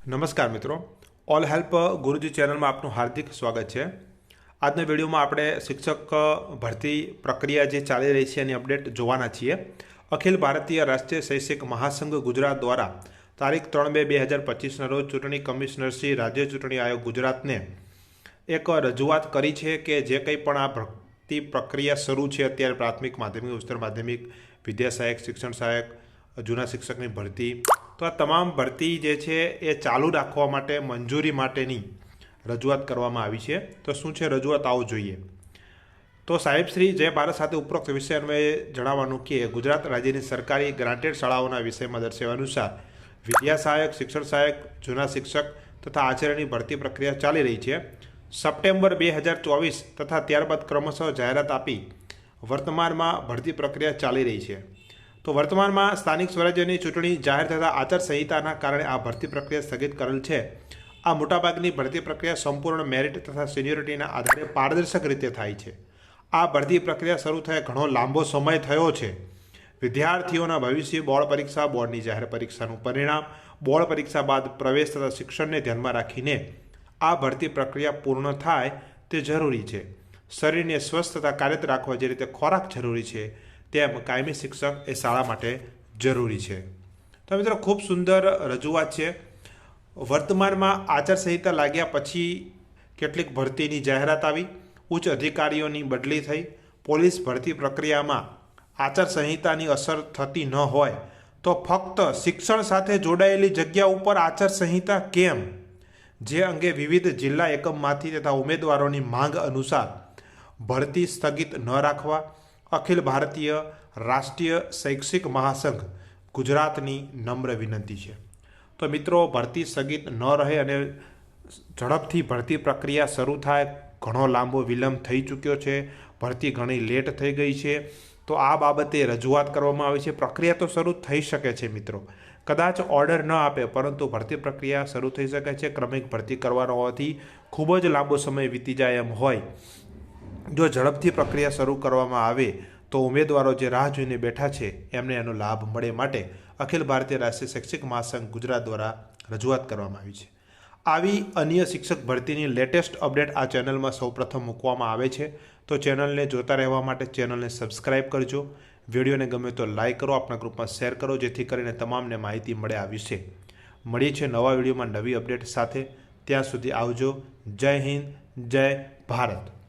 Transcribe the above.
નમસ્કાર મિત્રો. All help ગુરુજી ચેનલમાં આપનું હાર્દિક સ્વાગત છે. આજના વિડીયોમાં આપણે શિક્ષક ભરતી પ્રક્રિયા જે ચાલી રહી છે એની અપડેટ જોવાના છીએ. અખિલ ભારતીય રાષ્ટ્રીય શૈક્ષિક મહાસંઘ ગુજરાત દ્વારા તારીખ ત્રણ બે બે હજાર પચીસના રોજ ચૂંટણી કમિશનર શ્રી રાજ્ય ચૂંટણી આયોગ ગુજરાતને એક રજૂઆત કરી છે કે જે કંઈ પણ આ ભરતી પ્રક્રિયા શરૂ છે અત્યારે પ્રાથમિક માધ્યમિક ઉચ્ચતર માધ્યમિક વિદ્યા સહાયક, શિક્ષણ સહાયક, જૂના શિક્ષકની ભરતી તો આ તમામ ભરતી જે છે એ ચાલુ રાખવા માટે, મંજૂરી માટેની રજૂઆત કરવામાં આવી છે. તો શું છે રજૂઆત? આવો જોઈએ. તો સાહેબ શ્રી જય ભારત સાથે ઉપરોક્ત વિષય અન્વયે જણાવવાનું કે ગુજરાત રાજ્યની સરકારી ગ્રાન્ટેડ શાળાઓના વિષયમાં દર્શાવ્યા અનુસાર વિદ્યા સહાયક, શિક્ષણ સહાયક, જૂના શિક્ષક તથા આચાર્યની ભરતી પ્રક્રિયા ચાલી રહી છે. સપ્ટેમ્બર બે હજાર ચોવીસ તથા ત્યારબાદ ક્રમશઃ જાહેરાત આપી વર્તમાનમાં ભરતી પ્રક્રિયા ચાલી રહી છે. તો વર્તમાનમાં સ્થાનિક સ્વરાજ્યની ચૂંટણી જાહેર થતાં આચારસંહિતાના કારણે આ ભરતી પ્રક્રિયા સ્થગિત કરેલ છે. આ મોટાભાગની ભરતી પ્રક્રિયા સંપૂર્ણ મેરિટ તથા સિનિયોરિટીના આધારે પારદર્શક રીતે થાય છે. આ ભરતી પ્રક્રિયા શરૂ થયા ઘણો લાંબો સમય થયો છે. વિદ્યાર્થીઓના ભવિષ્ય બોર્ડ પરીક્ષા, બોર્ડની જાહેર પરીક્ષાનું પરિણામ, બોર્ડ પરીક્ષા બાદ પ્રવેશ તથા શિક્ષણને ધ્યાનમાં રાખીને આ ભરતી પ્રક્રિયા પૂર્ણ થાય તે જરૂરી છે. શરીરને સ્વસ્થ તથા કાર્યરત રાખવા જે રીતે ખોરાક જરૂરી છે તેમ કાયમી શિક્ષક એ શાળા માટે જરૂરી છે. તો મિત્રો, ખૂબ સુંદર રજૂઆત છે. વર્તમાનમાં આચારસંહિતા લાગ્યા પછી કેટલીક ભરતીની જાહેરાત આવી. ઉચ્ચ અધિકારીઓની બદલી થઈ. પોલીસ ભરતી પ્રક્રિયામાં આચારસંહિતાની અસર થતી ન હોય તો ફક્ત શિક્ષણ સાથે જોડાયેલી જગ્યા ઉપર આચારસંહિતા કેમ? જે અંગે વિવિધ જિલ્લા એકમમાંથી તથા ઉમેદવારોની માંગ અનુસાર ભરતી સ્થગિત ન રાખવા અખિલ ભારતીય રાષ્ટ્રીય શૈક્ષિક મહાસંઘ ગુજરાતની નમ્ર વિનંતી છે. તો મિત્રો, ભરતી સ્થગિત ન રહે અને ઝડપથી ભરતી પ્રક્રિયા શરૂ થાય, ઘણો લાંબો વિલંબ થઈ ચૂક્યો છે, ભરતી ઘણી લેટ થઈ ગઈ છે. તો આ બાબતે રજૂઆત કરવામાં આવી છે. પ્રક્રિયા તો શરૂ થઈ શકે છે મિત્રો. કદાચ ઓર્ડર ન આપે, પરંતુ ભરતી પ્રક્રિયા શરૂ થઈ શકે છે. ક્રમિક ભરતી કરવાનો હોવાથી ખૂબ જ લાંબો સમય વીતી જાય એમ હોય. જો ઝડપથી પ્રક્રિયા શરૂ કરવામાં આવે તો ઉમેદવારો જે રાહ જોઈને બેઠા છે, એમને એનો લાભ મળે માટે અખિલ ભારતીય રાષ્ટ્રીય શૈક્ષિક મહાસંઘ ગુજરાત દ્વારા રજૂઆત કરવામાં આવી છે. આવી અન્ય શિક્ષક ભરતીની લેટેસ્ટ અપડેટ આ ચેનલમાં સૌપ્રથમ મૂકવામાં આવે છે. તો ચેનલને જોતા રહેવા માટે ચેનલને સબસ્ક્રાઇબ કરજો. વિડીયોને ગમે તો લાઇક કરો આપણા ગ્રુપમાં શેર કરો, જેથી કરીને તમામને માહિતી મળે આ વિશે. મળીએ છીએ નવા વિડીયોમાં નવી અપડેટ સાથે. ત્યાં સુધી આવજો. જય હિન્દ, જય ભારત.